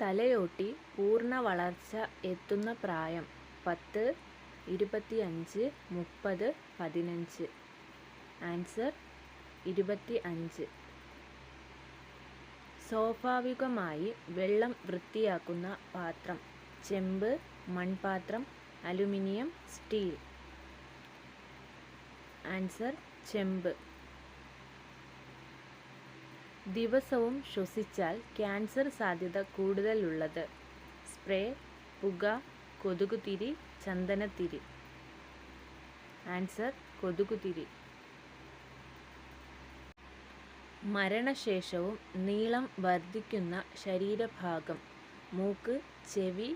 തലയോട്ടി പൂർണ വളർച്ച എത്തുന്ന പ്രായം പത്ത് ഇരുപത്തിയഞ്ച് മുപ്പത് പതിനഞ്ച്. ആൻസർ ഇരുപത്തി അഞ്ച് സ്വാഭാവികമായി വെള്ളം വൃത്തിയാക്കുന്ന പാത്രം ചെമ്പ് മൺപാത്രം അലുമിനിയം സ്റ്റീൽ. ആൻസർ ചെമ്പ്. ദിവസവും ശ്വസിച്ചാൽ ക്യാൻസർ സാധ്യത കൂടുതലുള്ളത്. സ്പ്രേ പുക കൊതുകുതിരി ചന്ദനത്തിരി. ആൻസർ കൊതുകുതിരി. മരണശേഷവും നീളം വർദ്ധിക്കുന്ന ശരീരഭാഗം മൂക്ക് ചെവി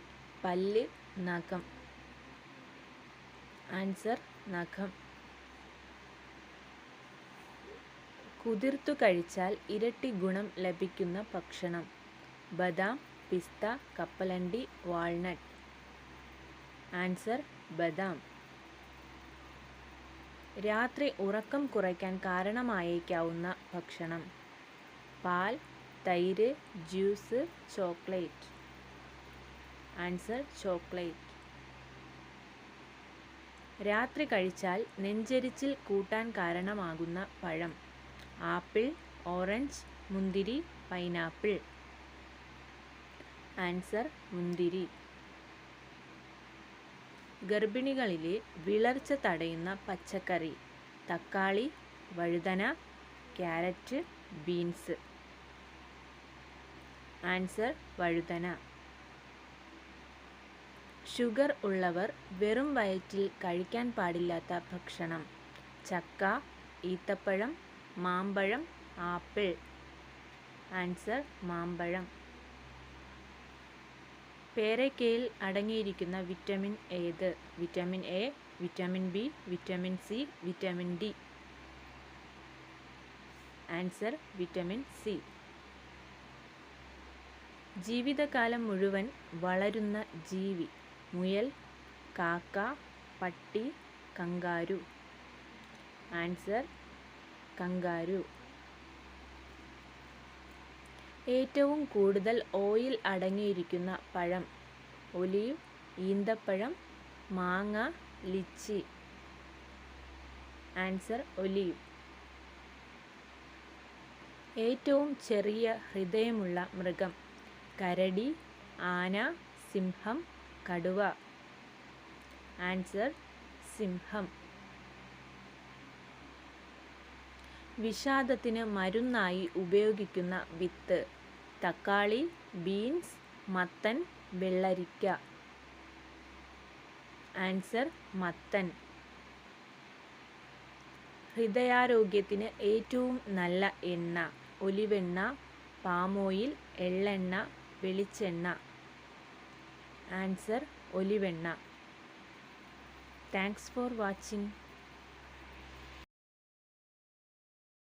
പല്ല് നഖം. ആൻസർ നഖം. കുതിർത്തു കഴിച്ചാൽ ഇരട്ടി ഗുണം ലഭിക്കുന്ന ഭക്ഷണം. ബദാം പിസ്ത കപ്പലണ്ടി വാൾനട്ട്. ആൻസർ ബദാം. രാത്രി ഉറക്കം കുറയ്ക്കാൻ കാരണമായേക്കാവുന്ന ഭക്ഷണം. പാൽ തൈര് ജ്യൂസ് ചോക്ലേറ്റ്. Answer chocolate. രാത്രി കഴിച്ചാൽ നെഞ്ചരിച്ചിൽ കൂട്ടാൻ കാരണമാകുന്ന പഴം. ആപ്പിൾ ഓറഞ്ച് മുന്തിരി പൈനാപ്പിൾ. ആൻസർ മുന്തിരി. ഗർഭിണികളിലെ വിളർച്ച തടയുന്ന പച്ചക്കറി തക്കാളി വഴുതന ക്യാരറ്റ് ബീൻസ്. ആൻസർ വഴുതന. ഷുഗർ ഉള്ളവർ വെറും വയറ്റിൽ കഴിക്കാൻ പാടില്ലാത്ത ഭക്ഷണം. ചക്ക ഈത്തപ്പഴം മാമ്പഴം ആപ്പിൾ. ആൻസർ മാമ്പഴം. പേരയ്ക്കയിൽ അടങ്ങിയിരിക്കുന്ന വിറ്റമിൻ ഏത്? Vitamin A vitamin B vitamin C vitamin D. Answer vitamin C. ജീവിതകാലം മുഴുവൻ വളരുന്ന ജീവി മുയൽ കാക്ക പട്ടി കങ്കാരു. Answer kangaroo. ഏറ്റവും കൂടുതൽ ഓയിൽ അടങ്ങിയിരിക്കുന്ന പഴം ഒലിവ് ഈന്തപ്പഴം മാങ്ങ ലിച്ചി. Answer olive. ഏറ്റവും ചെറിയ ഹൃദയമുള്ള മൃഗം കരടി ആന സിംഹം കടുവ. ആൻസർ സിംഹം. വിഷാദത്തിന് മരുന്നായി ഉപയോഗിക്കുന്ന വിത്ത് തക്കാളി ബീൻസ് മത്തൻ വെള്ളരിക്ക. ആൻസർ മത്തൻ. ഹൃദയാരോഗ്യത്തിന് ഏറ്റവും നല്ല എണ്ണ ഒലിവെണ്ണ പാമോയിൽ എള്ളെണ്ണ വെളിച്ചെണ്ണ. ആൻസർ ഒലിവെണ്ണ. Thanks for watching.